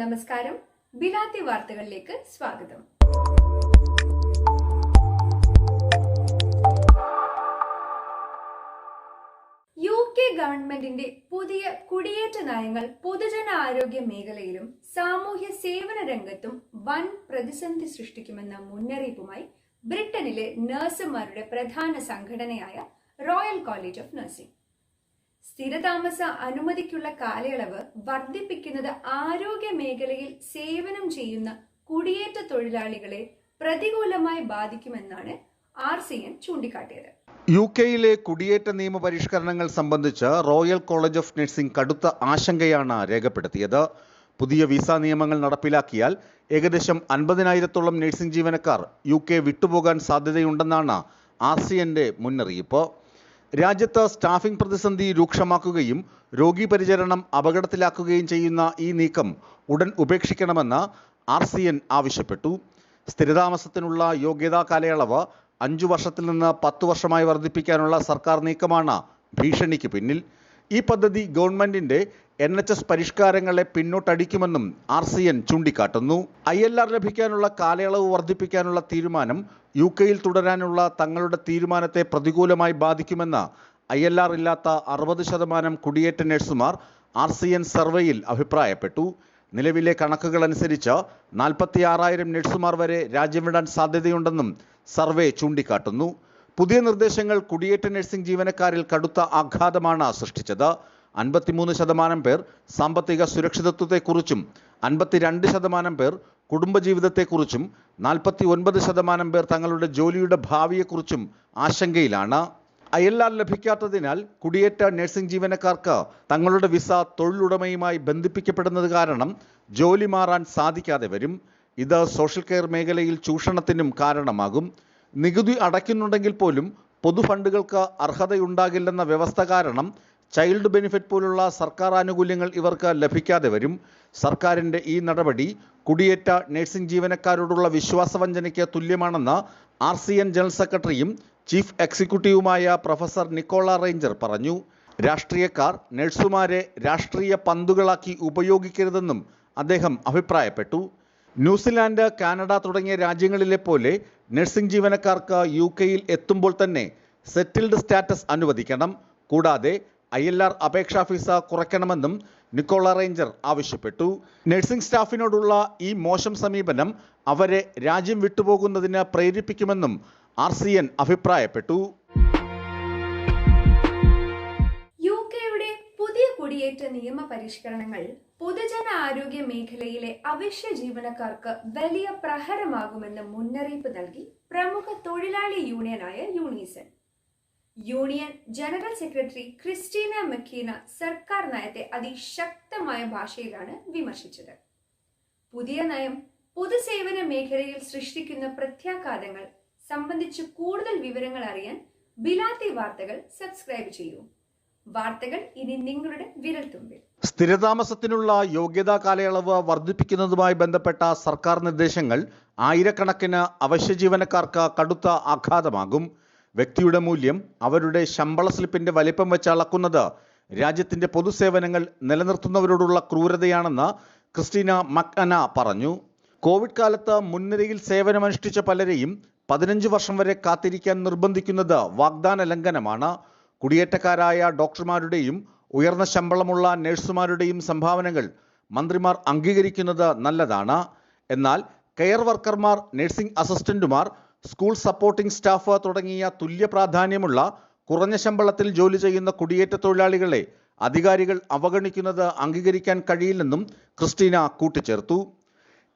നമസ്കാരം. ബിലാത്തി വാർത്തകളിലേക്ക് സ്വാഗതം. യു കെ ഗവൺമെന്റിന്റെ പുതിയ കുടിയേറ്റ നയങ്ങൾ പൊതുജന ആരോഗ്യ മേഖലയിലും സാമൂഹ്യ സേവന രംഗത്തും വൻ പ്രതിസന്ധി സൃഷ്ടിക്കുമെന്ന മുന്നറിയിപ്പുമായി ബ്രിട്ടനിലെ നഴ്സുമാരുടെ പ്രധാന സംഘടനയായ റോയൽ കോളേജ് ഓഫ് നഴ്സിംഗ്. സ്ഥിരതാമസ അനുമതിക്കുള്ള കാലയളവ് വർദ്ധിപ്പിക്കുന്നത് ആരോഗ്യ മേഖലയിൽ സേവനം ചെയ്യുന്ന കുടിയേറ്റ തൊഴിലാളികളെ പ്രതികൂലമായി ബാധിക്കുമെന്നാണ് ആർ സി എൻ ചൂണ്ടിക്കാട്ടിയത്. യു കെയിലെ കുടിയേറ്റ നിയമ പരിഷ്കരണങ്ങൾ സംബന്ധിച്ച് റോയൽ കോളേജ് ഓഫ് നഴ്സിംഗ് കടുത്ത ആശങ്കയാണ് രേഖപ്പെടുത്തിയത്. പുതിയ വിസ നിയമങ്ങൾ നടപ്പിലാക്കിയാൽ ഏകദേശം അൻപതിനായിരത്തോളം നഴ്സിംഗ് ജീവനക്കാർ യു കെ വിട്ടുപോകാൻ സാധ്യതയുണ്ടെന്നാണ് ആർ സി എന്റെ മുന്നറിയിപ്പ്. രാജ്യത്ത് സ്റ്റാഫിംഗ് പ്രതിസന്ധി രൂക്ഷമാക്കുകയും രോഗി പരിചരണം അപകടത്തിലാക്കുകയും ചെയ്യുന്ന ഈ നീക്കം ഉടൻ ഉപേക്ഷിക്കണമെന്ന് ആർ സി എൻ ആവശ്യപ്പെട്ടു. സ്ഥിരതാമസത്തിനുള്ള യോഗ്യതാ കാലയളവ് അഞ്ചു വർഷത്തിൽ നിന്ന് പത്തു വർഷമായി വർദ്ധിപ്പിക്കാനുള്ള സർക്കാർ നീക്കമാണ് ഭീഷണിക്ക് പിന്നിൽ. ഈ പദ്ധതി ഗവൺമെന്റിന്റെ എൻ എച്ച് എസ് പരിഷ്കാരങ്ങളെ പിന്നോട്ടടിക്കുമെന്നും ആർ സി എൻ ചൂണ്ടിക്കാട്ടുന്നു. ഐ എൽ ആർ ലഭിക്കാനുള്ള കാലയളവ് വർദ്ധിപ്പിക്കാനുള്ള തീരുമാനം യു കെയിൽ തുടരാനുള്ള തങ്ങളുടെ തീരുമാനത്തെ പ്രതികൂലമായി ബാധിക്കുമെന്ന് ഐ എൽ ആർ ഇല്ലാത്ത അറുപത് ശതമാനം കുടിയേറ്റ നഴ്സുമാർ ആർ സി എൻ സർവേയിൽ അഭിപ്രായപ്പെട്ടു. നിലവിലെ കണക്കുകൾ അനുസരിച്ച് നാൽപ്പത്തി ആറായിരം നഴ്സുമാർ വരെ രാജ്യം വിടാൻ സാധ്യതയുണ്ടെന്നും സർവേ ചൂണ്ടിക്കാട്ടുന്നു. പുതിയ നിർദ്ദേശങ്ങൾ കുടിയേറ്റ നഴ്സിംഗ് ജീവനക്കാരിൽ കടുത്ത ആഘാതമാണ് സൃഷ്ടിച്ചത്. അൻപത്തിമൂന്ന് ശതമാനം പേർ സാമ്പത്തിക സുരക്ഷിതത്വത്തെക്കുറിച്ചും അൻപത്തിരണ്ട് ശതമാനം പേർ കുടുംബജീവിതത്തെക്കുറിച്ചും നാൽപ്പത്തി ഒൻപത് ശതമാനം പേർ തങ്ങളുടെ ജോലിയുടെ ഭാവിയെക്കുറിച്ചും ആശങ്കയിലാണ്. ആർ ലഭിക്കാത്തതിനാൽ കുടിയേറ്റ നഴ്സിംഗ് ജീവനക്കാർക്ക് തങ്ങളുടെ വിസ തൊഴിലുടമയുമായി ബന്ധിപ്പിക്കപ്പെടുന്നത് കാരണം ജോലി മാറാൻ സാധിക്കാതെ വരും. ഇത് സോഷ്യൽ കെയർ മേഖലയിൽ ചൂഷണത്തിനും കാരണമാകും. നികുതി അടയ്ക്കുന്നുണ്ടെങ്കിൽ പോലും പൊതുഫണ്ടുകൾക്ക് അർഹതയുണ്ടാകില്ലെന്ന വ്യവസ്ഥ കാരണം ചൈൽഡ് ബെനിഫിറ്റ് പോലുള്ള സർക്കാർ ആനുകൂല്യങ്ങൾ ഇവർക്ക് ലഭിക്കാതെ വരും. സർക്കാരിന്റെ ഈ നടപടി കുടിയേറ്റ നഴ്സിംഗ് ജീവനക്കാരോടുള്ള വിശ്വാസവഞ്ചനയ്ക്ക് തുല്യമാണെന്ന് ആർ സി എൻ ജനറൽ സെക്രട്ടറിയും ചീഫ് എക്സിക്യൂട്ടീവുമായ പ്രൊഫസർ നിക്കോള റേഞ്ചർ പറഞ്ഞു. രാഷ്ട്രീയക്കാർ നഴ്സുമാരെ രാഷ്ട്രീയ പന്തുകളാക്കി ഉപയോഗിക്കരുതെന്നും അദ്ദേഹം അഭിപ്രായപ്പെട്ടു. ന്യൂസിലാൻഡ് കാനഡ തുടങ്ങിയ രാജ്യങ്ങളിലെ പോലെ നഴ്സിംഗ് ജീവനക്കാർക്ക് യു കെയിൽ എത്തുമ്പോൾ തന്നെ സെറ്റിൽഡ് സ്റ്റാറ്റസ് അനുവദിക്കണം. കൂടാതെ ഐ എൽ ആർ അപേക്ഷാ ഫീസ് കുറയ്ക്കണമെന്നും നിക്കോള റേഞ്ചർ ആവശ്യപ്പെട്ടു. നഴ്സിംഗ് സ്റ്റാഫിനോടുള്ള ഈ മോശം സമീപനം അവരെ രാജ്യം വിട്ടുപോകുന്നതിന് പ്രേരിപ്പിക്കുമെന്നും ആർ സി എൻ അഭിപ്രായപ്പെട്ടു പുതിയ കുടിയേറ്റ നിയമ പരിഷ്കരണങ്ങൾ പൊതുജന ആരോഗ്യ മേഖലയിലെ അവശ്യ ജീവനക്കാർക്ക് വലിയ പ്രഹരമാകുമെന്ന് മുന്നറിയിപ്പ് നൽകി പ്രമുഖ തൊഴിലാളി യൂണിയനായ Unison union general secretary Christina McAnea സർക്കാർ നയത്തെ അതിശക്തമായ ഭാഷയിലാണ് വിമർശിച്ചത്. പുതിയ നയം പൊതുസേവന മേഖലയിൽ സൃഷ്ടിക്കുന്ന പ്രത്യാഘാതങ്ങൾ സംബന്ധിച്ച് കൂടുതൽ വിവരങ്ങൾ അറിയാൻ ബിലാത്തി വാർത്തകൾ സബ്സ്ക്രൈബ് ചെയ്യൂ. വാർത്തകൾ ഇനി നിങ്ങളുടെ വിരൽത്തുമ്പിൽ. സ്ഥിരതാമസത്തിനുള്ള യോഗ്യതാ കാലയളവ് വർദ്ധിപ്പിക്കുന്നതുമായി ബന്ധപ്പെട്ട സർക്കാർ നിർദ്ദേശങ്ങൾ ആയിരക്കണക്കിന് അവശ്യ ജീവനക്കാർക്ക് കടുത്ത ആഘാതമാകും. വ്യക്തിയുടെ മൂല്യം അവരുടെ ശമ്പള സ്ലിപ്പിന്റെ വലിപ്പം വെച്ച് അളക്കുന്നത് രാജ്യത്തിന്റെ പൊതുസേവനങ്ങൾ നിലനിർത്തുന്നവരോടുള്ള ക്രൂരതയാണെന്ന് ക്രിസ്റ്റീന മക്അന പറഞ്ഞു. കോവിഡ് കാലത്ത് മുൻനിരയിൽ സേവനമനുഷ്ഠിച്ച പലരെയും പതിനഞ്ച് വർഷം വരെ കാത്തിരിക്കാൻ നിർബന്ധിക്കുന്നത് വാഗ്ദാന ലംഘനമാണ്. കുടിയേറ്റക്കാരായ ഡോക്ടർമാരുടെയും ഉയർന്ന ശമ്പളമുള്ള നഴ്സുമാരുടെയും സംഭാവനകൾ മന്ത്രിമാർ അംഗീകരിക്കുന്നത് നല്ലതാണ്. എന്നാൽ കെയർ വർക്കർമാർ നഴ്സിംഗ് അസിസ്റ്റന്റുമാർ സ്കൂൾ സപ്പോർട്ടിംഗ് സ്റ്റാഫ് തുടങ്ങിയ തുല്യ പ്രാധാന്യമുള്ള കുറഞ്ഞ ശമ്പളത്തിൽ ജോലി ചെയ്യുന്ന കുടിയേറ്റ തൊഴിലാളികളെ അധികാരികൾ അവഗണിക്കുന്നത് അംഗീകരിക്കാൻ കഴിയില്ലെന്നും ക്രിസ്റ്റീന കൂട്ടിച്ചേർത്തു.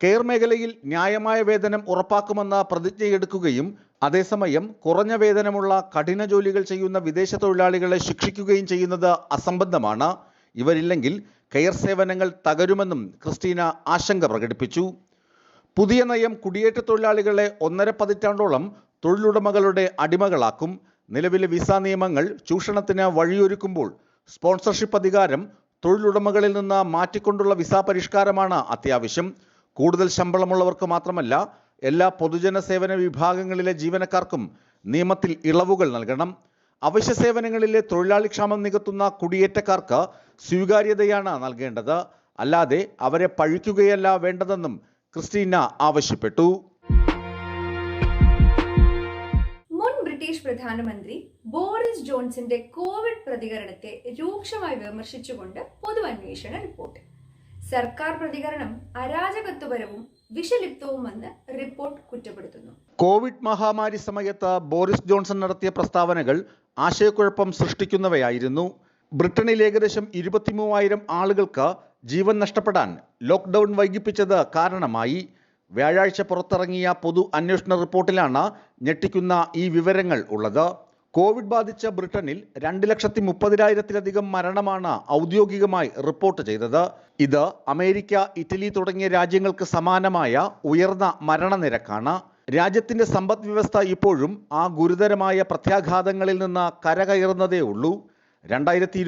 കെയർ മേഖലയിൽ ന്യായമായ വേതനം ഉറപ്പാക്കുമെന്ന പ്രതിജ്ഞയെടുക്കുകയും അതേസമയം കുറഞ്ഞ വേതനമുള്ള കഠിന ജോലികൾ ചെയ്യുന്ന വിദേശ തൊഴിലാളികളെ ശിക്ഷിക്കുകയും ചെയ്യുന്നത് അസംബന്ധമാണ്. ഇവരില്ലെങ്കിൽ കെയർ സേവനങ്ങൾ തകരുമെന്നും ക്രിസ്റ്റീന ആശങ്ക പ്രകടിപ്പിച്ചു. പുതിയ നയം കുടിയേറ്റ തൊഴിലാളികളെ ഒന്നര പതിറ്റാണ്ടോളം തൊഴിലുടമകളുടെ അടിമകളാക്കും. നിലവിലെ വിസ നിയമങ്ങൾ ചൂഷണത്തിന് വഴിയൊരുക്കുമ്പോൾ സ്പോൺസർഷിപ്പ് അധികാരം തൊഴിലുടമകളിൽ നിന്ന് മാറ്റിക്കൊണ്ടുള്ള വിസ പരിഷ്കാരമാണ് അത്യാവശ്യം. കൂടുതൽ ശമ്പളമുള്ളവർക്ക് മാത്രമല്ല എല്ലാ പൊതുജന സേവന വിഭാഗങ്ങളിലെ ജീവനക്കാർക്കും നിയമത്തിൽ ഇളവുകൾ നൽകണം. അവശ്യ സേവനങ്ങളിലെ തൊഴിലാളി ക്ഷാമം നികത്തുന്ന കുടിയേറ്റക്കാർക്ക് സ്വീകാര്യതയാണ് നൽകേണ്ടത്. അല്ലാതെ അവരെ പഴിക്കുകയല്ല വേണ്ടതെന്നും ക്രിസ്റ്റീന ആവശ്യപ്പെട്ടു. മുൻ ബ്രിട്ടീഷ് പ്രധാനമന്ത്രി ബോറിസ് ജോൺസന്റെ കോവിഡ് പ്രതികരണത്തെ രൂക്ഷമായി വിമർശിച്ചുകൊണ്ട് പൊതുഅന്വേഷണ റിപ്പോർട്ട്. സർക്കാർ പ്രതികരണം അരാജകത്വപരവും വിഷലിപ്തവുമെന്ന് റിപ്പോർട്ട് കുറ്റപ്പെടുത്തുന്നു. കോവിഡ് മഹാമാരി സമയത്ത് ബോറിസ് ജോൺസൺ നടത്തിയ പ്രസ്താവനകൾ ആശയക്കുഴപ്പം സൃഷ്ടിക്കുന്നവയായിരുന്നു. ബ്രിട്ടനിൽ ഏകദേശം ഇരുപത്തിമൂവായിരം ആളുകൾക്ക് ജീവൻ നഷ്ടപ്പെടാൻ ലോക്ക്ഡൗൺ വൈകിപ്പിച്ചത് കാരണമായി. വ്യാഴാഴ്ച പുറത്തിറങ്ങിയ പൊതു അന്വേഷണ റിപ്പോർട്ടിലാണ് ഞെട്ടിക്കുന്ന ഈ വിവരങ്ങൾ ഉള്ളത്. കോവിഡ് ബാധിച്ച ബ്രിട്ടനിൽ രണ്ട് ലക്ഷത്തി മുപ്പതിനായിരത്തിലധികം മരണമാണ് ഔദ്യോഗികമായി റിപ്പോർട്ട് ചെയ്തത്. ഇത് അമേരിക്ക ഇറ്റലി തുടങ്ങിയ രാജ്യങ്ങൾക്ക് സമാനമായ ഉയർന്ന മരണനിരക്കാണ്. രാജ്യത്തിന്റെ സമ്പദ് വ്യവസ്ഥ ഇപ്പോഴും ആ ഗുരുതരമായ പ്രത്യാഘാതങ്ങളിൽ നിന്ന് കരകയറുന്നതേ ഉള്ളൂ രണ്ടായിരത്തി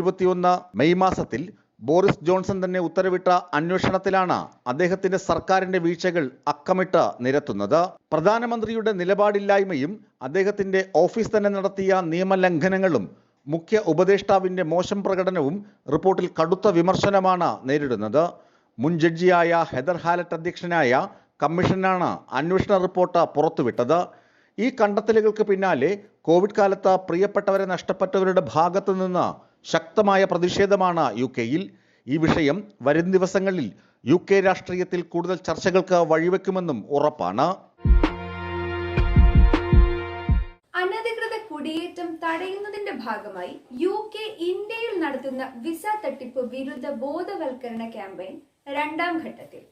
മെയ് മാസത്തിൽ ബോറിസ് ജോൺസൺ തന്നെ ഉത്തരവിട്ട അന്വേഷണത്തിലാണ് അദ്ദേഹത്തിന്റെ സർക്കാരിന്റെ വീഴ്ചകൾ അക്കമിട്ട് നിരത്തുന്നത്. പ്രധാനമന്ത്രിയുടെ നിലപാടില്ലായ്മയും അദ്ദേഹത്തിന്റെ ഓഫീസ് തന്നെ നടത്തിയ നിയമലംഘനങ്ങളും മുഖ്യ ഉപദേഷ്ടാവിന്റെ മോശം പ്രകടനവും റിപ്പോർട്ടിൽ കടുത്ത വിമർശനമാണ് നേരിടുന്നത്. മുൻ ജഡ്ജിയായ ഹെദർ ഹാലറ്റ് അധ്യക്ഷനായ കമ്മീഷനാണ് അന്വേഷണ റിപ്പോർട്ട് പുറത്തുവിട്ടത്. ഈ കണ്ടെത്തലുകൾക്ക് പിന്നാലെ കോവിഡ് കാലത്ത് പ്രിയപ്പെട്ടവരെ നഷ്ടപ്പെട്ടവരുടെ ഭാഗത്തു നിന്ന് ശക്തമായ പ്രതിഷേധമാണ് യു കെയിൽ. ഈ വിഷയം വരും ദിവസങ്ങളിൽ യു കെ രാഷ്ട്രീയത്തിൽ കൂടുതൽ ചർച്ചകൾക്ക് വഴിവെക്കുമെന്നും ഉറപ്പാണ്. കുടിയേറ്റം തടയുന്നതിന്റെ ഭാഗമായി യു കെ ഇന്ത്യയിൽ നടത്തുന്ന വിസ തട്ടിപ്പ് വിരുദ്ധ ബോധവൽക്കരണ ക്യാമ്പയിൻ രണ്ടാം ഘട്ടത്തിൽ.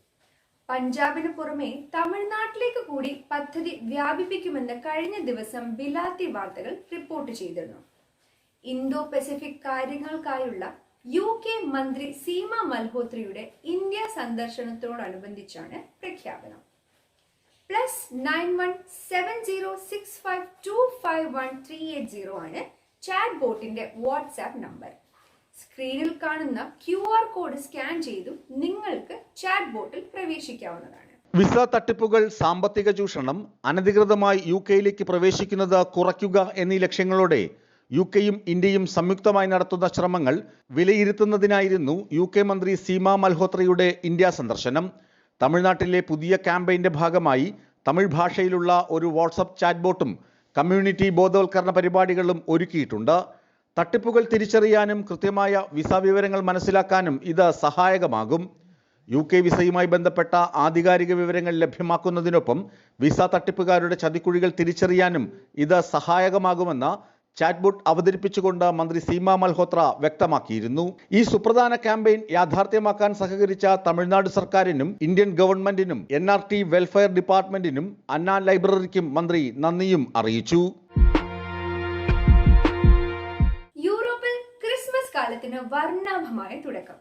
പഞ്ചാബിന് പുറമെ തമിഴ്നാട്ടിലേക്ക് കൂടി പദ്ധതി വ്യാപിപ്പിക്കുമെന്ന് കഴിഞ്ഞ ദിവസം ബിലാത്തി വാർത്തകൾ റിപ്പോർട്ട് ചെയ്തിരുന്നു. ഇന്തോ പസഫിക് കാര്യങ്ങൾക്കായുള്ള യു കെ മന്ത്രി സീമ മൽഹോത്രയുടെ ഇന്ത്യ സന്ദർശനത്തോടനുബന്ധിച്ചാണ് പ്രഖ്യാപനം. Plus nine one seven zero six five two five one three eight zero ആണ് ചാറ്റ് ബോട്ടിന്റെ വാട്സാപ്പ് നമ്പർ. സ്ക്രീനിൽ കാണുന്ന ക്യു ആർ കോഡ് സ്കാൻ ചെയ്തും നിങ്ങൾക്ക് ചാറ്റ് ബോട്ടിൽ പ്രവേശിക്കാവുന്നതാണ്. വിസ തട്ടിപ്പുകൾ സാമ്പത്തിക ചൂഷണം അനധികൃതമായി യു കെയിലേക്ക് പ്രവേശിക്കുന്നത് കുറയ്ക്കുക എന്നീ ലക്ഷ്യങ്ങളോടെ യു കെയും ഇന്ത്യയും സംയുക്തമായി നടത്തുന്ന ശ്രമങ്ങൾ വിലയിരുത്തുന്നതിനായിരുന്നു യു കെ മന്ത്രി സീമ മൽഹോത്രയുടെ ഇന്ത്യ സന്ദർശനം. തമിഴ്നാട്ടിലെ പുതിയ ക്യാമ്പയിന്റെ ഭാഗമായി തമിഴ് ഭാഷയിലുള്ള ഒരു വാട്സപ്പ് ചാറ്റ് ബോട്ടും കമ്മ്യൂണിറ്റി ബോധവൽക്കരണ പരിപാടികളും ഒരുക്കിയിട്ടുണ്ട്. തട്ടിപ്പുകൾ തിരിച്ചറിയാനും കൃത്യമായ വിസ വിവരങ്ങൾ മനസ്സിലാക്കാനും ഇത് സഹായകമാകും. യു കെ വിസയുമായി ബന്ധപ്പെട്ട ആധികാരിക വിവരങ്ങൾ ലഭ്യമാക്കുന്നതിനൊപ്പം വിസ തട്ടിപ്പുകാരുടെ ചതിക്കുഴികൾ തിരിച്ചറിയാനും ഇത് സഹായകമാകുമെന്ന് ചാറ്റ്ബോട്ട് അവതരിപ്പിച്ചുകൊണ്ട് മന്ത്രി സീമ മൽഹോത്ര വ്യക്തമാക്കിയിരുന്നു. ഈ സുപ്രധാന ക്യാമ്പയിൻ യാഥാർത്ഥ്യമാക്കാൻ സഹകരിച്ച തമിഴ്നാട് സർക്കാരിനും ഇന്ത്യൻ ഗവൺമെന്റിനും എൻ ആർ ടി വെൽഫെയർ ഡിപ്പാർട്ട്മെന്റിനും അന്ന ലൈബ്രറിക്കും മന്ത്രി നന്ദിയും അറിയിച്ചു. യൂറോപ്പിൽ ക്രിസ്മസ് കാലത്തിന് വർണാഭമായ തുടക്കം.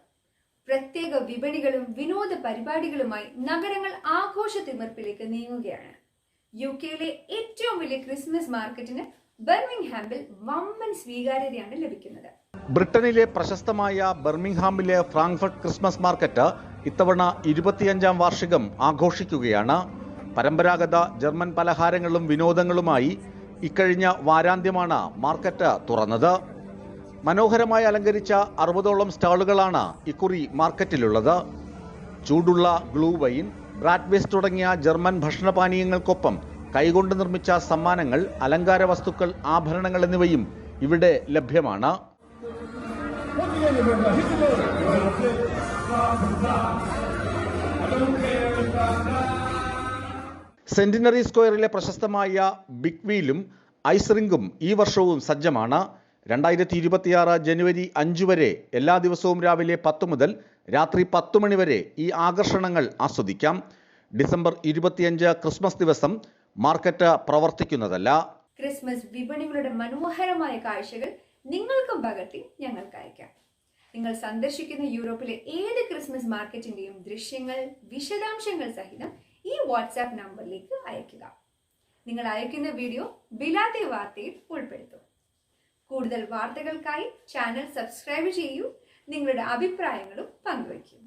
പ്രത്യേക വിപണികളും വിനോദ പരിപാടികളുമായി നഗരങ്ങൾ ആഘോഷ തിമിർപ്പിലേക്ക് നീങ്ങുകയാണ്. യു കെയിലെ ഏറ്റവും വലിയ ക്രിസ്മസ് മാർക്കറ്റിന് ബർമിംഗ്ഹാമിൽ വമ്പൻ സ്വീകാര്യതയാണ് ലഭിക്കുന്നത്. ബ്രിട്ടനിലെ പ്രശസ്തമായ ബർമിംഗ്ഹാമിലെ ഫ്രാങ്ക്ഫർട്ട് ക്രിസ്മസ് മാർക്കറ്റ് ഇത്തവണ ഇരുപത്തിയഞ്ചാം വാർഷികം ആഘോഷിക്കുകയാണ്. പരമ്പരാഗത ജർമ്മൻ പലഹാരങ്ങളും വിനോദങ്ങളുമായി ഇക്കഴിഞ്ഞ വാരാന്ത്യമാണ് മാർക്കറ്റ് തുറന്നത്. മനോഹരമായി അലങ്കരിച്ച അറുപതോളം സ്റ്റാളുകളാണ് ഇക്കുറി മാർക്കറ്റിലുള്ളത്. ചൂടുള്ള ഗ്ലൂവൈൻ വൈൻ ബ്രാറ്റ്വേസ്റ്റ് തുടങ്ങിയ ജർമ്മൻ ഭക്ഷണപാനീയങ്ങൾക്കൊപ്പം കൈകൊണ്ട് നിർമ്മിച്ച സമ്മാനങ്ങൾ അലങ്കാര വസ്തുക്കൾ ആഭരണങ്ങൾ എന്നിവയും ഇവിടെ ലഭ്യമാണ്. സെന്റിനറി സ്ക്വയറിലെ പ്രശസ്തമായ ബിഗ് വീലും ഐസ് റിങ്കും ഈ വർഷവും സജ്ജമാണ്. രണ്ടായിരത്തി ഇരുപത്തിയാറ് ജനുവരി അഞ്ച് വരെ എല്ലാ ദിവസവും രാവിലെ പത്ത് മുതൽ രാത്രി പത്ത് മണി വരെ ഈ ആകർഷണങ്ങൾ ആസ്വദിക്കാം. ഡിസംബർ ഇരുപത്തിയഞ്ച് ക്രിസ്മസ് ദിവസം മാർക്കറ്റ് പ്രവർത്തിക്കുന്നതല്ല. ക്രിസ്മസ് വിപണികളുടെ മനോഹരമായ കാഴ്ചകൾ നിങ്ങൾക്കും പകർത്തി ഞങ്ങൾക്ക് അയക്കാം നിങ്ങൾ സന്ദർശിക്കുന്ന യൂറോപ്പിലെ ഏത് ക്രിസ്മസ് മാർക്കറ്റിന്റെയും ദൃശ്യങ്ങൾ വിശദാംശങ്ങൾ സഹിതം ഈ വാട്സാപ്പ് നമ്പറിലേക്ക് അയക്കുക നിങ്ങൾ അയക്കുന്ന വീഡിയോ ബിലാത്തെ വാർത്തയിൽ ഉൾപ്പെടുത്തും. കൂടുതൽ വാർത്തകൾക്കായി ചാനൽ സബ്സ്ക്രൈബ് ചെയ്യൂ. നിങ്ങളുടെ അഭിപ്രായങ്ങളും പങ്കുവയ്ക്കൂ.